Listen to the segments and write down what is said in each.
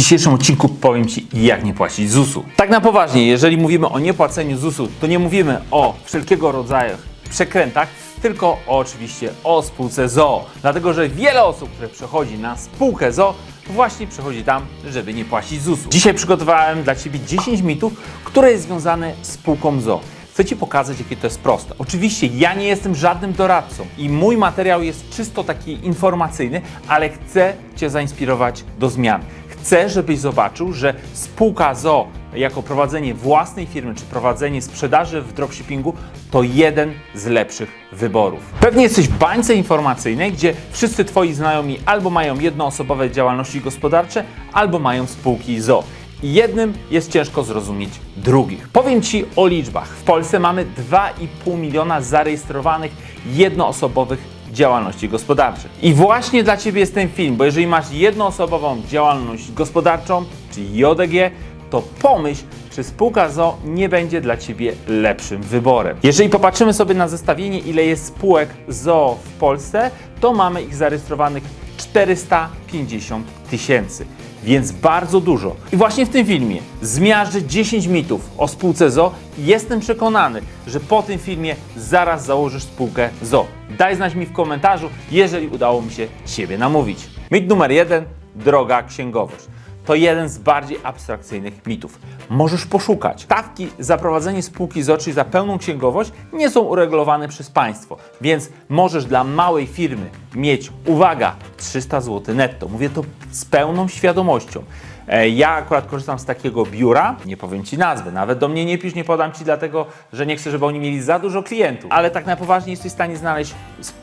dzisiejszym odcinku powiem Ci, jak nie płacić ZUS-u. Tak na poważnie, jeżeli mówimy o niepłaceniu ZUS-u, to nie mówimy o wszelkiego rodzaju przekrętach, tylko oczywiście o spółce ZOO. Dlatego, że wiele osób, które przechodzi na spółkę ZOO, właśnie przechodzi tam, żeby nie płacić ZUS-u. Dzisiaj przygotowałem dla Ciebie 10 mitów, które jest związane z spółką ZOO. Chcę Ci pokazać, jakie to jest proste. Oczywiście ja nie jestem żadnym doradcą i mój materiał jest czysto taki informacyjny, ale chcę Cię zainspirować do zmian. Chcę, żebyś zobaczył, że spółka ZO jako prowadzenie własnej firmy czy prowadzenie sprzedaży w dropshippingu to jeden z lepszych wyborów. Pewnie jesteś w bańce informacyjnej, gdzie wszyscy Twoi znajomi albo mają jednoosobowe działalności gospodarcze, albo mają spółki ZO. Jednym jest ciężko zrozumieć drugich. Powiem Ci o liczbach. W Polsce mamy 2,5 miliona zarejestrowanych jednoosobowych działalności gospodarczych. I właśnie dla Ciebie jest ten film, bo jeżeli masz jednoosobową działalność gospodarczą, czyli JDG, to pomyśl, czy spółka ZO nie będzie dla Ciebie lepszym wyborem. Jeżeli popatrzymy sobie na zestawienie, ile jest spółek ZO w Polsce, to mamy ich zarejestrowanych 450 tysięcy. Więc bardzo dużo. I właśnie w tym filmie zmiażdżę 10 mitów o spółce ZO jestem przekonany, że po tym filmie zaraz założysz spółkę ZO. Daj znać mi w komentarzu, jeżeli udało mi się Ciebie namówić. Mit numer jeden, droga księgowość. To jeden z bardziej abstrakcyjnych mitów. Możesz poszukać. Stawki za prowadzenie spółki czyli za pełną księgowość, nie są uregulowane przez państwo, więc możesz dla małej firmy mieć, uwaga, 300 zł netto. Mówię to z pełną świadomością. E, Ja akurat korzystam z takiego biura, nie powiem Ci nazwy, nawet do mnie nie pisz, nie podam Ci dlatego, że nie chcę, żeby oni mieli za dużo klientów. Ale tak na poważnie jesteś w stanie znaleźć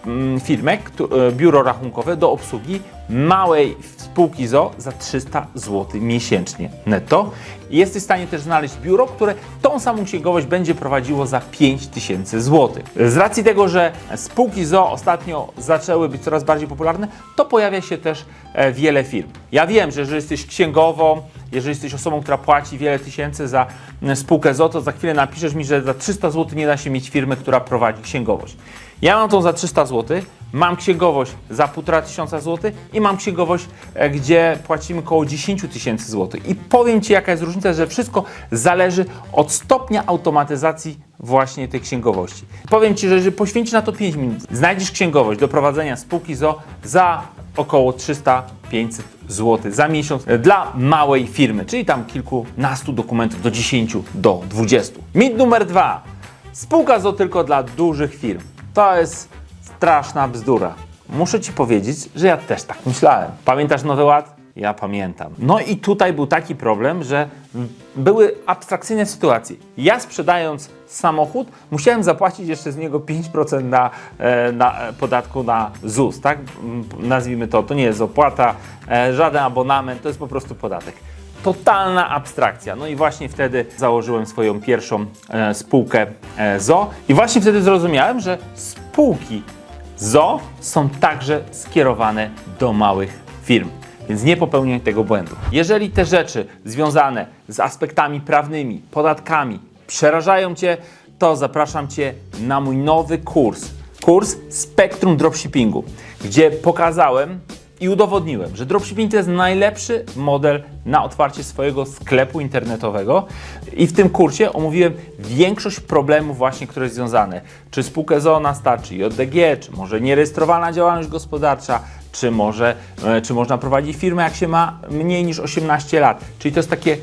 mm, firmę, e, biuro rachunkowe do obsługi małej spółki ZO za 300 zł miesięcznie netto. Jesteś w stanie też znaleźć biuro, które tą samą księgowość będzie prowadziło za 5000 zł. Z racji tego, że spółki ZO ostatnio zaczęły być coraz bardziej popularne, to pojawia się też e, wiele firm. Ja wiem, że jeżeli jesteś księgową, jeżeli jesteś osobą, która płaci wiele tysięcy za spółkę ZO, to za chwilę napiszesz mi, że za 300 zł nie da się mieć firmy, która prowadzi księgowość. Ja mam tą za 300 zł, mam księgowość za 1,5 tysiąca zł i mam księgowość, e, gdzie płacimy około 10 tysięcy złotych. I powiem Ci, jaka jest różnica, że wszystko zależy od stopnia automatyzacji właśnie tej księgowości. Powiem Ci, że jeżeli poświęcisz na to 5 minut, znajdziesz księgowość do prowadzenia spółki ZO za około 300-500 zł za miesiąc dla małej firmy, czyli tam kilkunastu dokumentów do 10 do 20. Mit numer dwa. Spółka ZO tylko dla dużych firm. To jest straszna bzdura. Muszę Ci powiedzieć, że ja też tak myślałem. Pamiętasz Nowy Ład? Ja pamiętam. No i tutaj był taki problem, że były abstrakcyjne sytuacje. Ja sprzedając samochód, musiałem zapłacić jeszcze z niego 5% na, e, na e, podatku na ZUS, tak? Nazwijmy to, to nie jest opłata, e, żaden abonament, to jest po prostu podatek. Totalna abstrakcja. No i właśnie wtedy założyłem swoją pierwszą spółkę ZO i właśnie wtedy zrozumiałem, że spółki ZO są także skierowane do małych firm. Więc nie popełniaj tego błędu. Jeżeli te rzeczy związane z aspektami prawnymi, podatkami przerażają Cię, to zapraszam Cię na mój nowy kurs. Kurs Spektrum Dropshippingu, gdzie pokazałem i udowodniłem, że dropshipping to jest najlepszy model na otwarcie swojego sklepu internetowego. I w tym kursie omówiłem większość problemów właśnie, które są związane. Czy spółkę ZOO nas starczy, JDG, czy może nierejestrowana działalność gospodarcza, czy może, e, czy można prowadzić firmę, jak się ma mniej niż 18 lat. Czyli to jest takie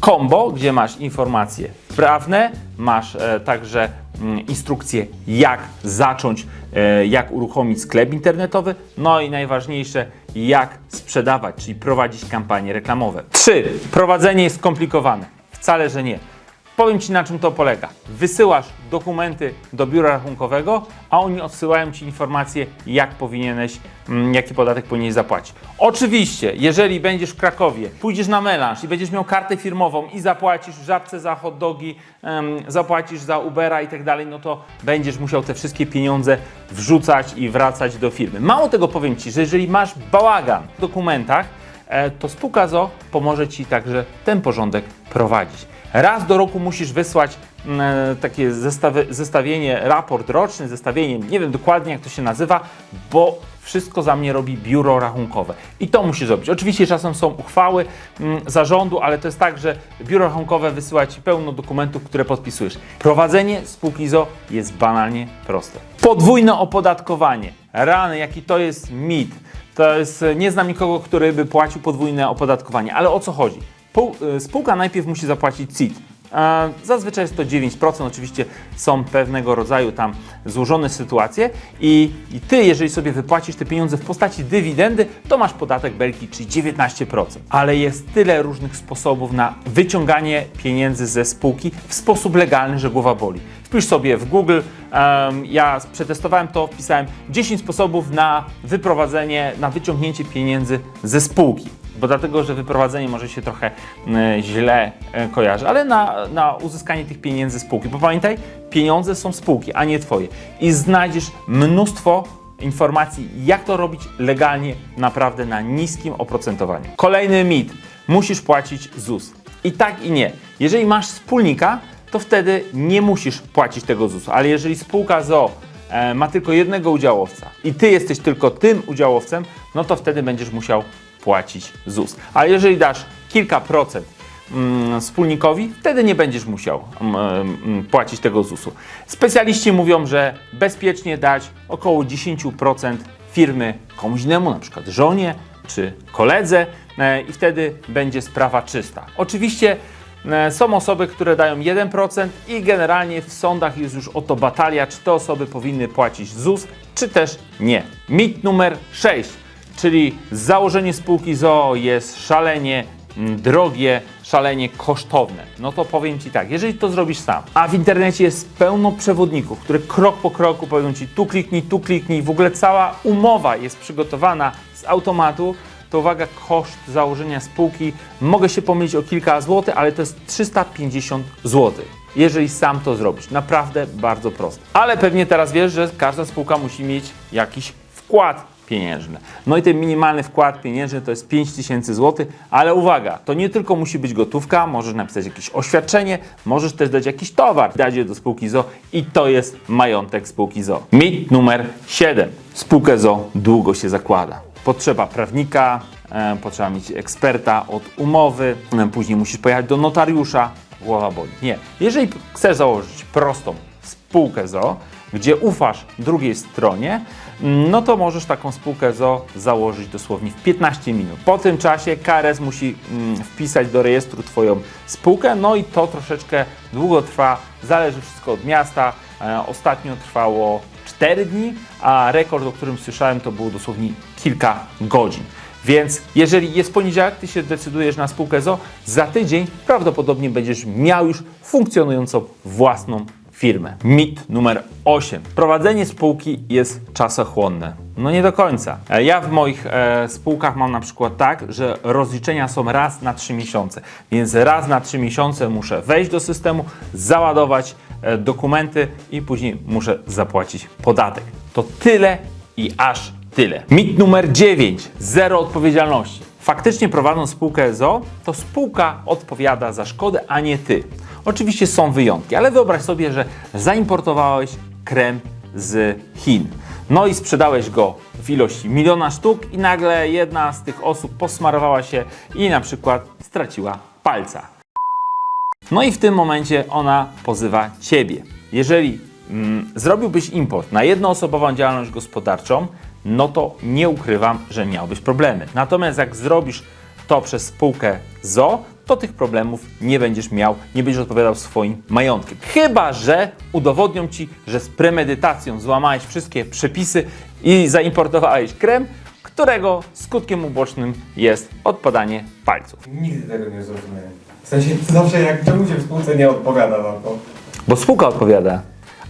kombo, gdzie masz informacje prawne, masz e, także mm, instrukcje, jak zacząć, e, jak uruchomić sklep internetowy, no i najważniejsze, jak sprzedawać, czyli prowadzić kampanie reklamowe. 3. Prowadzenie jest skomplikowane. Wcale, że nie. Powiem Ci na czym to polega. Wysyłasz dokumenty do biura rachunkowego, a oni odsyłają Ci informacje, jak powinieneś, mm, jaki podatek powinieneś zapłacić. Oczywiście, jeżeli będziesz w Krakowie, pójdziesz na melanż i będziesz miał kartę firmową i zapłacisz w żabce za hot dogi, zapłacisz za Ubera i tak dalej, no to będziesz musiał te wszystkie pieniądze wrzucać i wracać do firmy. Mało tego powiem Ci, że jeżeli masz bałagan w dokumentach, e, to spółka ZO pomoże Ci także ten porządek prowadzić. Raz do roku musisz wysłać mm, e, takie zestawy, zestawienie, raport roczny, zestawienie, nie wiem dokładnie jak to się nazywa, bo wszystko za mnie robi biuro rachunkowe. I to musi zrobić. Oczywiście czasem są uchwały mm, zarządu, ale to jest tak, że biuro rachunkowe wysyła Ci pełno dokumentów, które podpisujesz. Prowadzenie spółki ZO jest banalnie proste. Podwójne opodatkowanie. Rany, jaki to jest mit. To jest, nie znam nikogo, który by płacił podwójne opodatkowanie. Ale o co chodzi? Y, spółka najpierw musi zapłacić CIT. E, Zazwyczaj jest to 9%, oczywiście są pewnego rodzaju tam złożone sytuacje i, i ty, jeżeli sobie wypłacisz te pieniądze w postaci dywidendy, to masz podatek belki, czyli 19%. Ale jest tyle różnych sposobów na wyciąganie pieniędzy ze spółki w sposób legalny, że głowa boli. Wpisz sobie w Google, em, ja przetestowałem to, wpisałem 10 sposobów na wyprowadzenie, na wyciągnięcie pieniędzy ze spółki bo dlatego, że wyprowadzenie może się trochę e, źle e, kojarzy, ale na, na uzyskanie tych pieniędzy spółki. Bo pamiętaj, pieniądze są spółki, a nie twoje. I znajdziesz mnóstwo informacji, jak to robić legalnie, naprawdę na niskim oprocentowaniu. Kolejny mit. Musisz płacić ZUS. I tak i nie. Jeżeli masz wspólnika, to wtedy nie musisz płacić tego ZUS-u. Ale jeżeli spółka ZO e, ma tylko jednego udziałowca i ty jesteś tylko tym udziałowcem, no to wtedy będziesz musiał płacić ZUS. Ale jeżeli dasz kilka procent mm, wspólnikowi, wtedy nie będziesz musiał mm, mm, płacić tego ZUS-u. Specjaliści mówią, że bezpiecznie dać około 10% firmy komuś innemu, na przykład żonie czy koledze e, i wtedy będzie sprawa czysta. Oczywiście e, są osoby, które dają 1% i generalnie w sądach jest już o to batalia, czy te osoby powinny płacić ZUS, czy też nie. Mit numer 6 czyli założenie spółki ZOO jest szalenie mm, drogie, szalenie kosztowne. No to powiem Ci tak, jeżeli to zrobisz sam, a w internecie jest pełno przewodników, które krok po kroku powiedzą Ci tu kliknij, tu kliknij, w ogóle cała umowa jest przygotowana z automatu, to uwaga, koszt założenia spółki, mogę się pomylić o kilka złotych, ale to jest 350 złotych jeżeli sam to zrobisz. Naprawdę bardzo proste. Ale pewnie teraz wiesz, że każda spółka musi mieć jakiś wkład pieniężny. No i ten minimalny wkład pieniężny to jest 5000 zł, ale uwaga, to nie tylko musi być gotówka, możesz napisać jakieś oświadczenie, możesz też dać jakiś towar, dać je do spółki ZO i to jest majątek spółki ZO. Mit numer 7. Spółkę ZO długo się zakłada. Potrzeba prawnika, e, potrzeba mieć eksperta od umowy, e, później musisz pojechać do notariusza, głowa boli. Nie. Jeżeli chcesz założyć prostą spółkę ZO, gdzie ufasz drugiej stronie, no to możesz taką spółkę ZO założyć dosłownie w 15 minut. Po tym czasie KRS musi mm, wpisać do rejestru Twoją spółkę, no i to troszeczkę długo trwa, zależy wszystko od miasta. E, ostatnio trwało 4 dni, a rekord, o którym słyszałem, to było dosłownie kilka godzin. Więc jeżeli jest poniedziałek, ty się decydujesz na spółkę ZO, za tydzień prawdopodobnie będziesz miał już funkcjonującą własną firmę. Mit numer 8. Prowadzenie spółki jest czasochłonne. No nie do końca. E, Ja w moich e, spółkach mam na przykład tak, że rozliczenia są raz na 3 miesiące. Więc raz na 3 miesiące muszę wejść do systemu, załadować e, dokumenty i później muszę zapłacić podatek. To tyle i aż tyle. Mit numer 9. Zero odpowiedzialności. Faktycznie prowadząc spółkę ZO, to spółka odpowiada za szkodę, a nie ty. Oczywiście są wyjątki, ale wyobraź sobie, że zaimportowałeś krem z Chin. No i sprzedałeś go w ilości miliona sztuk i nagle jedna z tych osób posmarowała się i na przykład straciła palca. No i w tym momencie ona pozywa ciebie. Jeżeli mm, zrobiłbyś import na jednoosobową działalność gospodarczą, no to nie ukrywam, że miałbyś problemy. Natomiast jak zrobisz to przez spółkę ZO, to tych problemów nie będziesz miał, nie będziesz odpowiadał swoim majątkiem. Chyba, że udowodnią ci, że z premedytacją złamałeś wszystkie przepisy i zaimportowałeś krem, którego skutkiem ubocznym jest odpadanie palców. Nigdy tego nie zrozumiałem. W sensie zawsze jak czemu się w spółce nie odpowiada na to. Bo spółka odpowiada,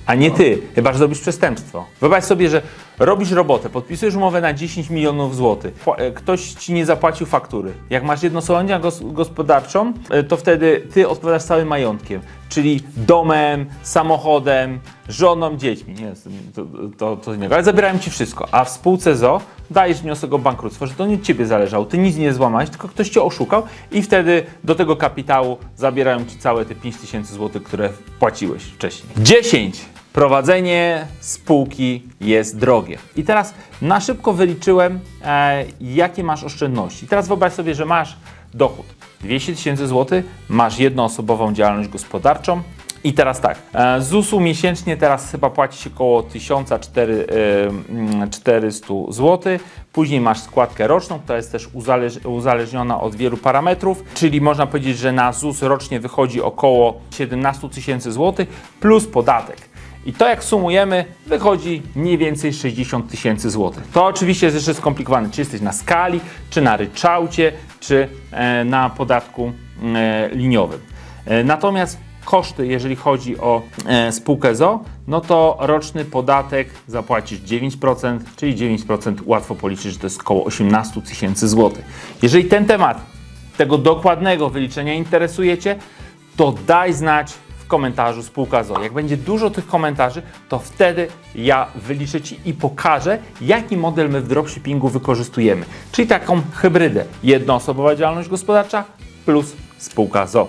a nie ty, chyba że zrobisz przestępstwo. Wyobraź sobie, że robisz robotę, podpisujesz umowę na 10 milionów złotych, e, ktoś ci nie zapłacił faktury. Jak masz jednoosobową gos- gospodarczą, e, to wtedy ty odpowiadasz całym majątkiem, czyli domem, samochodem, żoną, dziećmi. Nie, to, to, to innego, ale zabierają ci wszystko. A w spółce ZO dajesz wniosek o bankructwo, że to nie ciebie zależało, ty nic nie złamałeś, tylko ktoś cię oszukał i wtedy do tego kapitału zabierają ci całe te 5000 zł, które płaciłeś wcześniej. 10. Prowadzenie spółki jest drogie. I teraz na szybko wyliczyłem, e, jakie masz oszczędności. Teraz wyobraź sobie, że masz dochód 200 tysięcy złotych, masz jednoosobową działalność gospodarczą. I teraz tak, e, ZUS-u miesięcznie teraz chyba płaci się około 1400 zł. Później masz składkę roczną, która jest też uzależ- uzależniona od wielu parametrów, czyli można powiedzieć, że na ZUS rocznie wychodzi około 17 tysięcy złotych plus podatek. I to jak sumujemy, wychodzi mniej więcej 60 tysięcy złotych. To oczywiście jest jeszcze skomplikowane, czy jesteś na skali, czy na ryczałcie, czy e, na podatku e, liniowym. E, natomiast koszty, jeżeli chodzi o spółkę ZO, no to roczny podatek zapłacisz 9%, czyli 9% łatwo policzyć, że to jest około 18 tysięcy złotych. Jeżeli ten temat tego dokładnego wyliczenia interesuje Cię, to daj znać w komentarzu spółka ZO. Jak będzie dużo tych komentarzy, to wtedy ja wyliczę Ci i pokażę, jaki model my w dropshippingu wykorzystujemy. Czyli taką hybrydę. Jednoosobowa działalność gospodarcza plus spółka ZO.